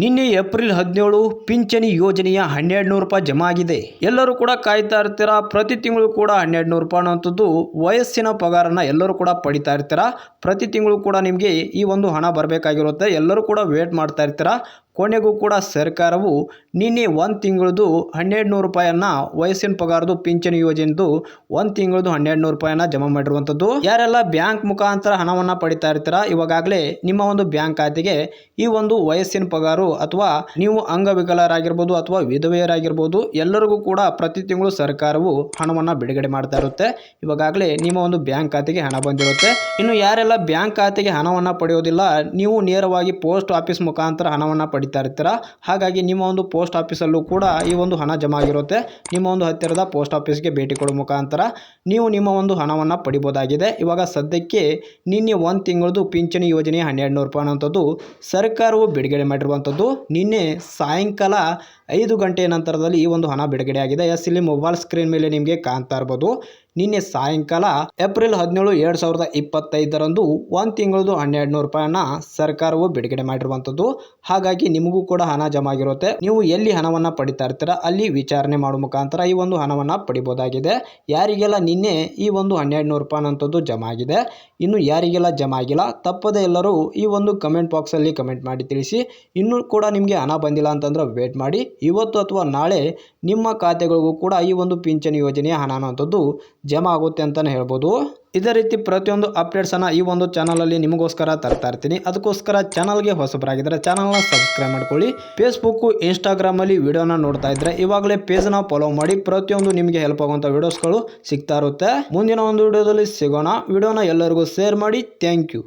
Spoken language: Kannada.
ನಿನ್ನೆ ಏಪ್ರಿಲ್ ಹದಿನೇಳು ಪಿಂಚಣಿ ಯೋಜನೆಯ ಹನ್ನೆರಡು ನೂರು ರೂಪಾಯಿ ಜಮಾ ಆಗಿದೆ. ಎಲ್ಲರೂ ಕೂಡ ಕಾಯ್ತಾ ಇರ್ತೀರಾ? ಪ್ರತಿ ತಿಂಗಳು ಕೂಡ ಹನ್ನೆರಡು ನೂರು ರೂಪಾಯಿ ಅನ್ನೋಂಥದ್ದು ವಯಸ್ಸಿನ ಪಗಾರನ ಎಲ್ಲರೂ ಕೂಡ ಪಡಿತಾ ಇರ್ತೀರಾ? ಪ್ರತಿ ತಿಂಗಳು ಕೂಡ ನಿಮಗೆ ಈ ಒಂದು ಹಣ ಬರಬೇಕಾಗಿರುತ್ತೆ. ಎಲ್ಲರೂ ಕೂಡ ವೇಟ್ ಮಾಡ್ತಾ ಇರ್ತೀರಾ? ಕೊನೆಗೂ ಕೂಡ ಸರ್ಕಾರವು ನಿನ್ನೆ ಒಂದು ತಿಂಗಳದು ಹನ್ನೆರಡು ನೂರು ರೂಪಾಯಿಯನ್ನ ವಯಸ್ಸಿನ ಪಗಾರದು ಪಿಂಚಣಿ ಯೋಜನೆದು ಒಂದು ತಿಂಗಳದು ಹನ್ನೆರಡು ನೂರು ರೂಪಾಯನ್ನ ಜಮಾ ಮಾಡಿರುವಂಥದ್ದು ಯಾರೆಲ್ಲ ಬ್ಯಾಂಕ್ ಮುಖಾಂತರ ಹಣವನ್ನು ಪಡಿತಾ ಇರ್ತೀರಾ? ಇವಾಗಲೇ ನಿಮ್ಮ ಒಂದು ಬ್ಯಾಂಕ್ ಖಾತೆಗೆ ಈ ಒಂದು ವಯಸ್ಸಿನ ಪಗಾರು ಅಥವಾ ನೀವು ಅಂಗವಿಕಲರಾಗಿರ್ಬೋದು ಅಥವಾ ವಿಧವೆಯರಾಗಿರ್ಬೋದು ಎಲ್ಲರಿಗೂ ಕೂಡ ಪ್ರತಿ ತಿಂಗಳು ಸರ್ಕಾರವು ಹಣವನ್ನು ಬಿಡುಗಡೆ ಮಾಡ್ತಾ ಇರುತ್ತೆ. ಇವಾಗಲೇ ನಿಮ್ಮ ಒಂದು ಬ್ಯಾಂಕ್ ಖಾತೆಗೆ ಹಣ ಬಂದಿರುತ್ತೆ. ಇನ್ನು ಯಾರೆಲ್ಲ ಬ್ಯಾಂಕ್ ಖಾತೆಗೆ ಹಣವನ್ನು ಪಡೆಯೋದಿಲ್ಲ, ನೀವು ನೇರವಾಗಿ ಪೋಸ್ಟ್ ಆಫೀಸ್ ಮುಖಾಂತರ ಹಣವನ್ನು ಪಡಿತಾ ಇರ್ತೀರ? ಹಾಗಾಗಿ ನಿಮ್ಮ ಒಂದು ಪೋಸ್ಟ್ ಆಫೀಸಲ್ಲೂ ಕೂಡ ಈ ಒಂದು ಹಣ ಜಮಾ ಆಗಿರುತ್ತೆ. ನಿಮ್ಮ ಒಂದು ಹತ್ತಿರದ ಪೋಸ್ಟ್ ಆಫೀಸ್ಗೆ ಭೇಟಿ ಕೊಡೋ ಮುಖಾಂತರ ನೀವು ನಿಮ್ಮ ಒಂದು ಹಣವನ್ನು ಪಡಿಬೋದಾಗಿದೆ. ಇವಾಗ ಸದ್ಯಕ್ಕೆ ನಿನ್ನೆ ಒಂದು ತಿಂಗಳದು ಪಿಂಚಣಿ ಯೋಜನೆ ಹನ್ನೆರಡು ನೂರು ರೂಪಾಯಿ ಅನ್ನೋಂಥದ್ದು ಸರ್ಕಾರವು ಬಿಡುಗಡೆ ಮಾಡಿರುವಂಥದ್ದು. ನಿನ್ನೆ ಸಾಯಂಕಾಲ ಐದು ಗಂಟೆಯ ನಂತರದಲ್ಲಿ ಈ ಒಂದು ಹಣ ಬಿಡುಗಡೆ ಆಗಿದೆ ಎಸ್, ಇಲ್ಲಿ ಮೊಬೈಲ್ ಸ್ಕ್ರೀನ್ ಮೇಲೆ ನಿಮಗೆ ಕಾಣ್ತಾ ಇರ್ಬೋದು. ನಿನ್ನೆ ಸಾಯಂಕಾಲ ಏಪ್ರಿಲ್ ಹದಿನೇಳು ಎರಡ್ ಸಾವಿರದ ಇಪ್ಪತ್ತೈದರಂದು ಒಂದು ತಿಂಗಳದು ಹನ್ನೆರಡು ನೂರು ರೂಪಾಯಿಯನ್ನ ಸರ್ಕಾರವು ಬಿಡುಗಡೆ ಮಾಡಿರುವಂಥದ್ದು ಹಾಗಾಗಿ ನಿಮಗೂ ಕೂಡ ಹಣ ಜಮಾ ಆಗಿರುತ್ತೆ. ನೀವು ಎಲ್ಲಿ ಹಣವನ್ನು ಪಡಿತಾ ಇರ್ತೀರ ಅಲ್ಲಿ ವಿಚಾರಣೆ ಮಾಡುವ ಮುಖಾಂತರ ಈ ಒಂದು ಹಣವನ್ನು ಪಡಿಬೋದಾಗಿದೆ. ಯಾರಿಗೆಲ್ಲ ನಿನ್ನೆ ಈ ಒಂದು ಹನ್ನೆರಡು ನೂರು ರೂಪಾಯಿ ಅನ್ನೋಂಥದ್ದು ಜಮಾ ಆಗಿದೆ, ಇನ್ನು ಯಾರಿಗೆಲ್ಲ ಜಮಾ ಆಗಿಲ್ಲ, ತಪ್ಪದೆ ಎಲ್ಲರೂ ಈ ಒಂದು ಕಮೆಂಟ್ ಬಾಕ್ಸಲ್ಲಿ ಕಮೆಂಟ್ ಮಾಡಿ ತಿಳಿಸಿ. ಇನ್ನೂ ಕೂಡ ನಿಮಗೆ ಹಣ ಬಂದಿಲ್ಲ ಅಂತಂದ್ರೆ ವೇಟ್ ಮಾಡಿ. ಇವತ್ತು ಅಥವಾ ನಾಳೆ ನಿಮ್ಮ ಖಾತೆಗಳಿಗೂ ಕೂಡ ಈ ಒಂದು ಪಿಂಚಣಿ ಯೋಜನೆಯ ಹಣ ಅನ್ನೋಂಥದ್ದು ಜಮಾ ಆಗುತ್ತೆ ಅಂತಲೇ ಹೇಳ್ಬೋದು. ಇದೇ ರೀತಿ ಪ್ರತಿಯೊಂದು ಅಪ್ಡೇಟ್ಸನ್ನು ಈ ಒಂದು ಚಾನಲಲ್ಲಿ ನಿಮಗೋಸ್ಕರ ತರ್ತಾ ಇರ್ತೀನಿ. ಅದಕ್ಕೋಸ್ಕರ ಚಾನಲ್ಗೆ ಹೊಸಬರಾಗಿದ್ದರೆ ಚಾನಲ್ನ ಸಬ್ಸ್ಕ್ರೈಬ್ ಮಾಡ್ಕೊಳ್ಳಿ. ಫೇಸ್ಬುಕ್ಕು ಇನ್ಸ್ಟಾಗ್ರಾಮಲ್ಲಿ ವಿಡಿಯೋನ ನೋಡ್ತಾ ಇದ್ದರೆ ಇವಾಗಲೇ ಪೇಜ್ನ ಫಾಲೋ ಮಾಡಿ ಪ್ರತಿಯೊಂದು ನಿಮಗೆ ಹೆಲ್ಪ್ ಆಗುವಂಥ ವೀಡಿಯೋಸ್ಗಳು ಸಿಗ್ತಾ ಇರುತ್ತೆ. ಮುಂದಿನ ಒಂದು ವಿಡಿಯೋದಲ್ಲಿ ಸಿಗೋಣ. ವಿಡಿಯೋನ ಎಲ್ಲರಿಗೂ ಶೇರ್ ಮಾಡಿ. Thank you